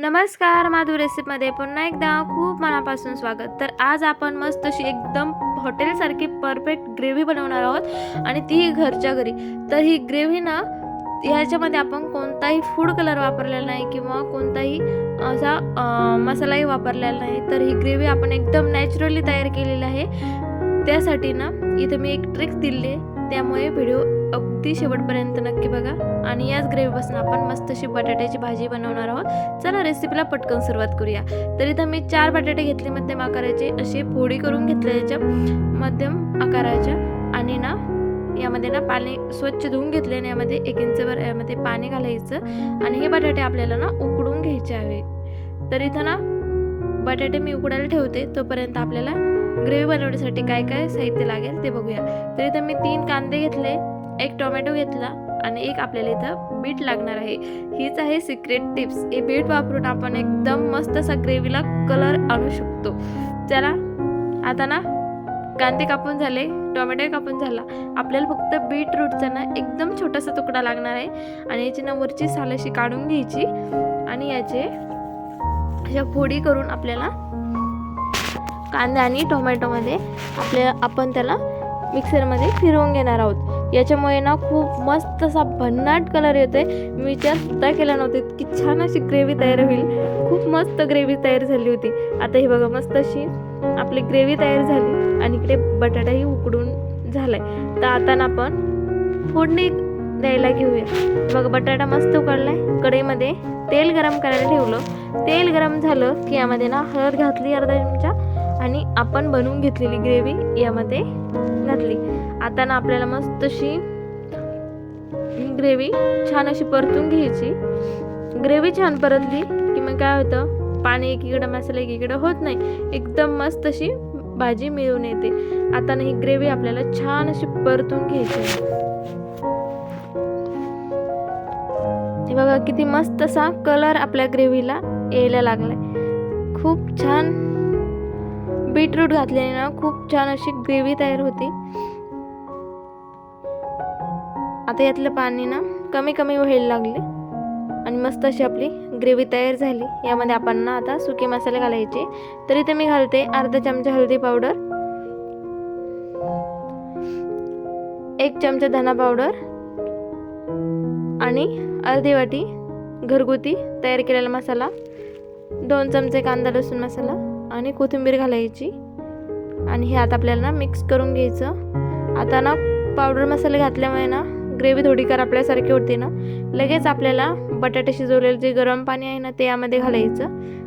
नमस्कार माधू रेसिपीमध्ये पुन्हा एकदा खूप मनापासून स्वागत. तर आज आपण मस्त अशी एकदम हॉटेलसारखी परफेक्ट ग्रेव्ही बनवणार आहोत आणि तीही घरच्या घरी. तर ही ग्रेव्ही ना ह्याच्यामध्ये आपण कोणताही फूड कलर वापरलेला नाही किंवा कोणताही असा मसालाही वापरलेला नाही. तर ही ग्रेव्ही आपण एकदम नॅचरली तयार केलेली आहे. त्यासाठी ना इथं मी एक ट्रिक्स दिली आहे. त्यामुळे व्हिडिओ अगदी शेवटपर्यंत नक्की बघा. आणि याच ग्रेव्हीपासून आपण मस्त अशी बटाट्याची भाजी बनवणार आहोत. चला रेसिपीला पटकन सुरुवात करूया. तर इथं मी चार बटाटे घेतले मध्यम आकाराचे. असे फोडी करून घेतले याच्या मध्यम आकाराच्या. आणि ना यामध्ये ना पाणी स्वच्छ धुवून घेतले आणि यामध्ये एक इंचभर यामध्ये पाणी घालायचं. आणि हे बटाटे आपल्याला ना उकडून घ्यायचे हवे. तर इथं ना बटाटे मी उकडायला ठेवते. तोपर्यंत आपल्याला ग्रेव्ही बनवण्यासाठी काय काय साहित्य लागेल ते बघूया. तर इथं मी तीन कांदे घेतले. एक टोमॅटो घेतला आणि एक आपल्याला इथं बीट लागणार आहे. हीच आहे सिक्रेट टिप्स हे बीट वापरून आपण एकदम मस्त असा ग्रेव्हीला कलर आणू शकतो. चला आता ना कांदे कापून झाले टोमॅटो कापून झाला. आपल्याला फक्त बीट रूटचा ना एकदम छोटासा तुकडा लागणार आहे आणि याची ना वरची साल अशी काढून घ्यायची आणि याचे अशा फोडी करून आपल्याला कांदा आणि टोमॅटोमध्ये आपल्या आपण त्याला मिक्सरमध्ये फिरवून घेणार आहोत. याच्यामुळे ना खूप मस्त असा भन्नाट कलर येतोय. मी विचार सुद्धा केला नव्हता इतकी छान अशी ग्रेव्ही तयार होईल. खूप मस्त ग्रेव्ही तयार झाली होती. आता हे बघा मस्त अशी आपली ग्रेव्ही तयार झाली आणि इकडे बटाटाही उकडून झालाय. तर आता ना आपण फोडणी द्यायला घेऊया. बघा बटाटा मस्त उकडलाय. कढईमध्ये तेल गरम करायला ठेवलं. तेल गरम झालं की यामध्ये ना हळद घातली अर्धा चमचा. आणि आपण बनवून घेतलेली ग्रेव्ही यामध्ये घातली. आता ना आपल्याला मस्त अशी ग्रेव्ही छान अशी परतून घ्यायची. ग्रेव्ही छान परतली की मग काय होतं? पाणी एकीकडं मसाला एकीकडं होत नाही. एकदम मस्त अशी भाजी मिळून येते. आता ना ही ग्रेव्ही आपल्याला छान अशी परतून घ्यायची हे बघा किती मस्त असा कलर आपल्या ग्रेव्हीला यायला लागलाय. खूप छान बीटरूट घातल्याने ना खूप छान अशी ग्रेव्ही तयार होते. आता यातलं पाणी ना कमी कमी व्हायला लागले आणि मस्त अशी आपली ग्रेव्ही तयार झाली. यामध्ये आपण ना आता सुके मसाले घालायचे. तरी ते मी घालते. अर्धा चमचा हळदी पावडर एक चमचा धना पावडर आणि अर्धी वाटी घरगुती तयार केलेला मसाला दोन चमचे कांदा लसूण मसाला आणि कोथिंबीर घालायची. आणि हे आता आपल्याला ना मिक्स करून घ्यायचं. आता ना पावडर मसाले घातल्यामुळे ना ग्रेव्ही थोडी कर आपल्यासारखी होते ना. लगेच आपल्याला बटाटे शिजवलेलं जे गरम पाणी आहे ना ते यामध्ये घालायचं.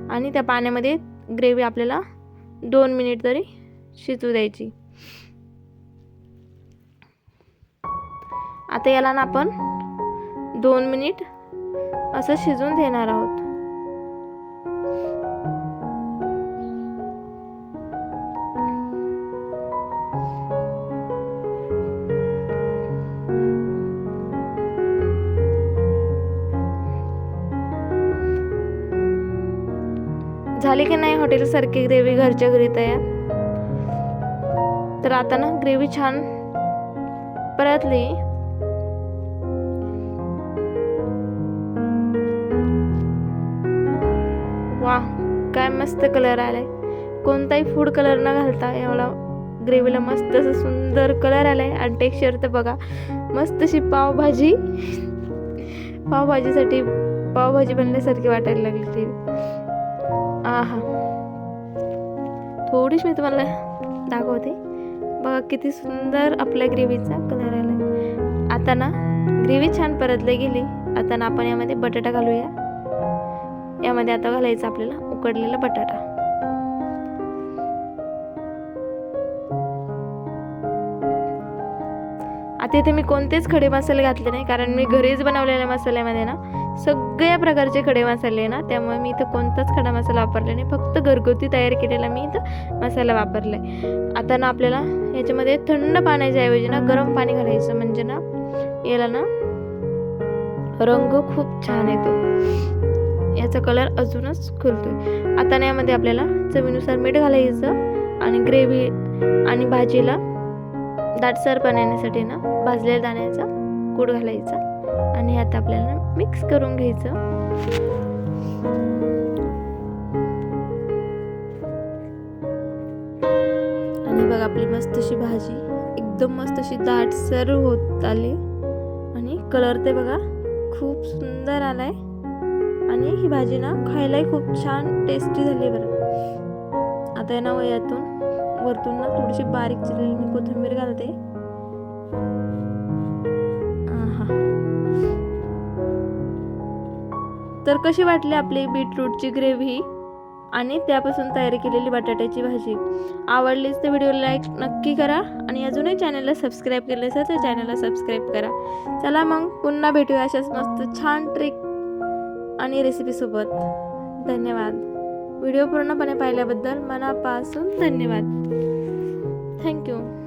आणि त्या पाण्यामध्ये ग्रेव्ही आपल्याला दोन मिनिट तरी शिजू द्यायची. आता याला ना आपण दोन मिनिट असं शिजून देणार आहोत. झाली की नाही हॉटेलसारखी ग्रेव्ही घरच्या घरी तयार? तर आता ना ग्रेव्ही छान परतली. वा काय मस्त कलर आलाय. कोणताही फूड कलर न घालता एवढा ग्रेव्हीला मस्त असं सुंदर कलर आलाय. आणि टेक्स्चर तर बघा मस्त अशी पावभाजी. पावभाजीसाठी पावभाजी बनल्यासारखी वाटायला लागली ती आहा. थोडीच मी तुम्हाला दाखवते. बघा किती सुंदर आपल्या ग्रेव्हीचा कलर आला आता ना ग्रेव्ही छान परतली गेली. आता ना आपण यामध्ये बटाटा घालूया. यामध्ये आता घालायचा आपल्याला उकडलेला बटाटा. आता इथे मी कोणतेच खडे मसाले घातले नाही कारण मी घरीच बनवलेल्या मसाल्यामध्ये ना सगळ्या प्रकारचे खडे मसाले आहे ना त्यामुळे मी इथं कोणताच खडा मसाला वापरला नाही. फक्त घरगुती तयार केलेला मी इथं मसाला वापरला आहे आता ना आपल्याला याच्यामध्ये थंड पाण्याच्या ऐवजी ना गरम पाणी घालायचं म्हणजे ना याला ना रंग खूप छान येतो. याचा कलर अजूनच खुलतोय. आता ना यामध्ये आपल्याला चवीनुसार मीठ घालायचं आणि ग्रेव्ही आणि भाजीला दाटसर येण्यासाठी ना भाजलेल्या दाण्याचा कूड घालायचा. आणि आता आपल्याला मिक्स करून घ्यायचं. आणि बघ आपली मस्त अशी भाजी. एकदम मस्त अशी दाटसर होत आली. आणि कलर ते बघा खूप सुंदर आलाय. आणि ही भाजी ना खायलाही खूप छान टेस्टी झाली बरं. आता ना वयातून. वरतून ना थोडीशी बारीक चिरलेली मी कोथिंबीर घालते. हा तर कशी वाटली आपली बीटरूटची ग्रेव्ही? आणि त्यापासून तयारी केलेली बटाट्याची भाजी. आवडलीच तर व्हिडिओ लाईक नक्की करा आणि अजूनही चॅनलला सबस्क्राईब केलं असेल तर चॅनलला सबस्क्राईब करा. चला मग पुन्हा भेटूया अशाच मस्त छान ट्रिक आणि रेसिपीसोबत धन्यवाद. व्हिडिओ पूर्णपणे पाहिल्याबद्दल मनापासून धन्यवाद. थँक्यू